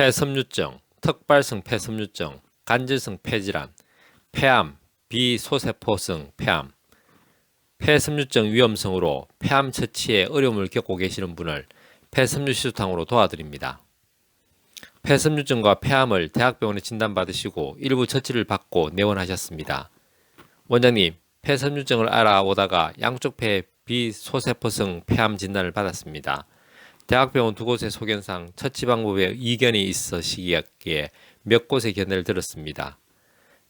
폐섬유증, 특발성 폐섬유증, 간질성 폐질환, 폐암, 비소세포성 폐암, 폐섬유증 위험성으로 폐암 처치에 어려움을 겪고 계시는 분을 폐섬유 시술탕으로 도와드립니다. 폐섬유증과 폐암을 대학병원에 진단받으시고 일부 처치를 받고 내원하셨습니다. 원장님, 폐섬유증을 알아오다가 양쪽 폐 비소세포성 폐암 진단을 받았습니다. 대학병원 두 곳의 소견상 처치 방법에 이견이 있으시기에 몇 곳의 견해를 들었습니다.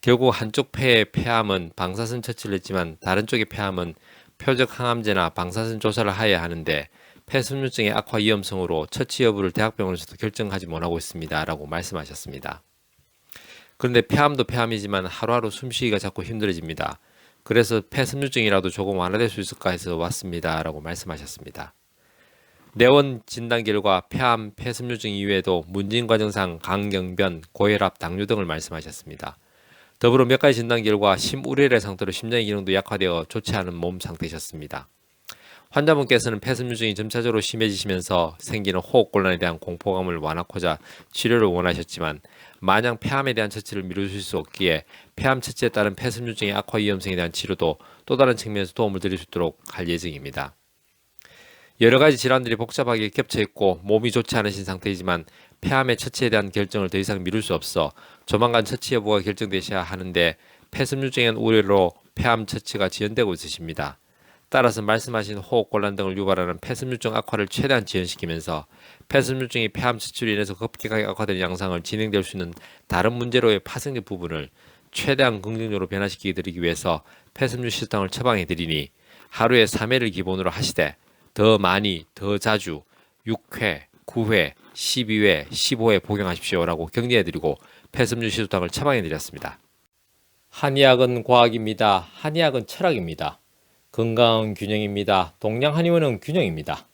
결국 한쪽 폐의 폐암은 방사선 처치를 했지만 다른 쪽의 폐암은 표적 항암제나 방사선 조사를 하여야 하는데 폐섬유증의 악화 위험성으로 처치 여부를 대학병원에서도 결정하지 못하고 있습니다. 라고 말씀하셨습니다. 그런데 폐암도 폐암이지만 하루하루 숨쉬기가 자꾸 힘들어집니다. 그래서 폐섬유증이라도 조금 완화될 수 있을까 해서 왔습니다. 라고 말씀하셨습니다. 내원 진단 결과 폐암, 폐섬유증 이외에도 문진 과정상 강경변, 고혈압, 당뇨 등을 말씀하셨습니다. 더불어 몇 가지 진단 결과 심우려의 상태로 심장의 기능도 약화되어 좋지 않은 몸 상태셨습니다. 환자분께서는 폐섬유증이 점차적으로 심해지시면서 생기는 호흡곤란에 대한 공포감을 완화하고자 치료를 원하셨지만 마냥 폐암에 대한 처치를 미루실 수 없기에 폐암 처치에 따른 폐섬유증의 악화 위험성에 대한 치료도 또 다른 측면에서 도움을 드릴 수 있도록 할 예정입니다. 여러 가지 질환들이 복잡하게 겹쳐 있고 몸이 좋지 않으신 상태이지만 폐암의 처치에 대한 결정을 더 이상 미룰 수 없어 조만간 처치 여부가 결정되셔야 하는데 폐섬유증의 우려로 폐암 처치가 지연되고 있으십니다. 따라서 말씀하신 호흡곤란 등을 유발하는 폐섬유증 악화를 최대한 지연시키면서 폐섬유증이 폐암 처치로 인해서 급격하게 악화되는 양상을 진행될 수 있는 다른 문제로의 파생된 부분을 최대한 긍정적으로 변화시키게 드리기 위해서 폐섬유 시스탕을 처방해 드리니 하루에 3회를 기본으로 하시되 더 많이 더 자주 6회, 9회, 12회, 15회 복용하십시오라고 격려해 드리고 폐섬유 시술탕을 처방해 드렸습니다. 한의학은 과학입니다. 한의학은 철학입니다. 건강은 균형입니다. 동양 한의원은 균형입니다.